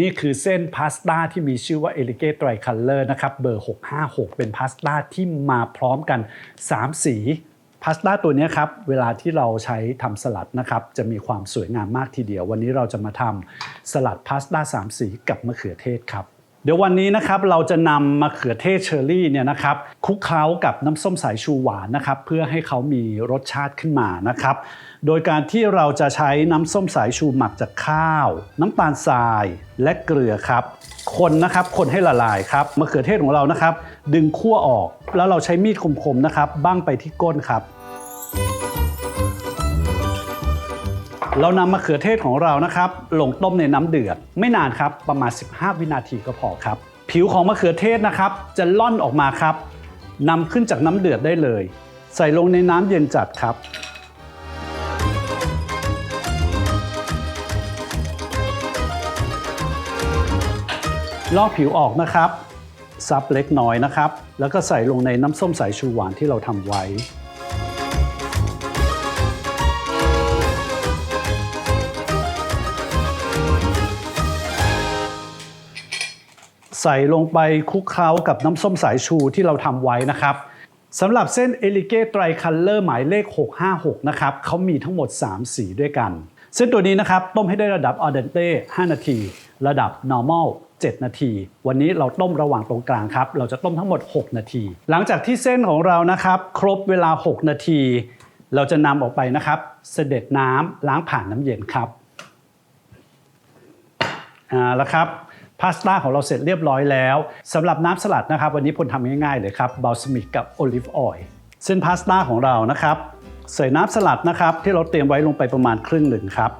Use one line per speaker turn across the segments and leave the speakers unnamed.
นี่คือเส้นพาสต้าที่มีชื่อว่าเอลิเกตไตรคัลเลอร์นะครับเบอร์ 656 เป็นพาสต้าที่มาพร้อมกัน 3 สีพาสต้าตัวนี้ครับ เวลาที่เราใช้ทำสลัดนะครับ จะมีความสวยงามมากทีเดียว วันนี้เราจะมาทำสลัดพาสต้า3 สีกับมะเขือเทศครับ เดี๋ยววันนี้นะครับเราจะนำมะเขือเทศเชอร์รี่เนี่ยนะครับคลุกเคล้ากับน้ำส้มสายชูหวานนะครับเพื่อให้เขามีรสชาติขึ้นมานะครับโดยการที่เราจะใช้น้ำส้มสายชูหมักจากข้าว น้ำตาลทรายและเกลือครับ คนนะครับคนให้ละลายครับมะเขือเทศของเรานะครับ ดึงขั้วออก แล้วเราใช้มีดคมๆนะครับบ้างไปที่ก้นครับ เรานำมะเขือเทศของเรานะครับลงต้มในน้ำเดือด ไม่นานครับประมาณ 15 วินาทีก็พอครับ ผิวของมะเขือเทศนะครับ จะล่อนออกมาครับนำขึ้นจากน้ำเดือดได้เลย ใส่ลงในน้ำเย็นจัดครับ ลอกผิวออกนะครับ ซับเล็กน้อยนะครับ แล้วก็ใส่ลงในน้ำส้มสายชูหวานที่เราทำไว้ ใส่ลงไปคลุกเคล้ากับน้ำส้มสายชูที่เราทำไว้นะครับสำหรับเส้นเอลิเกตไตรคัลเลอร์หมายเลข 656 นะครับเขามีทั้งหมด 3 สีด้วยกัน เส้นตัวนี้นะครับ ต้มให้ได้ระดับออเดนเต้ 5 นาที ระดับ normal 7 นาที วันนี้เราต้มระหว่างตรงกลางครับ เราจะต้มทั้งหมด 6 นาที หลังจากที่เส้นของเรานะครับ ครบเวลา 6 นาที เราจะนำออกไปนะครับ เสด็จน้ำล้างผ่านน้ำเย็นครับอ่าแล้วครับ พาสต้าของเราเสร็จเรียบร้อยแล้วสำหรับน้ำสลัดนะครับ วันนี้พลทำง่ายๆเลยครับบ a ลซมิกกับโอลิฟออยล์เส้นพาสต้าของเรานะครับใส่น้ำสลัดนะครับ ที่เราเตรียมไว้ลงไปประมาณครึ่งหนึ่งครับ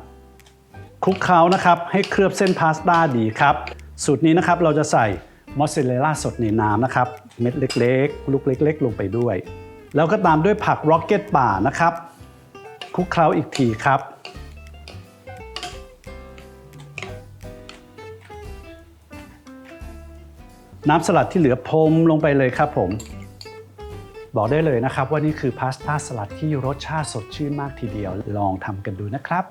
คลุกเคล้านะครับให้เคลือบเส้นพาสต้าดีครับสูตรนี้นะครับเราจะใส่มอสซาเรลล่าสดในน้ำนะครับ เม็ดเล็กๆ ลูกเล็ก ๆ ลงไปด้วย แล้วก็ตามด้วยผักร็อกเก็ตป่านะครับคลุกเคล้าอีกทีครับ น้ำสลัดที่เหลือพรมลงไปเลยครับผม บอกได้เลยนะครับว่านี่คือพาสต้าสลัดที่รสชาติสดชื่นมากทีเดียว ลองทำกันดูนะครับ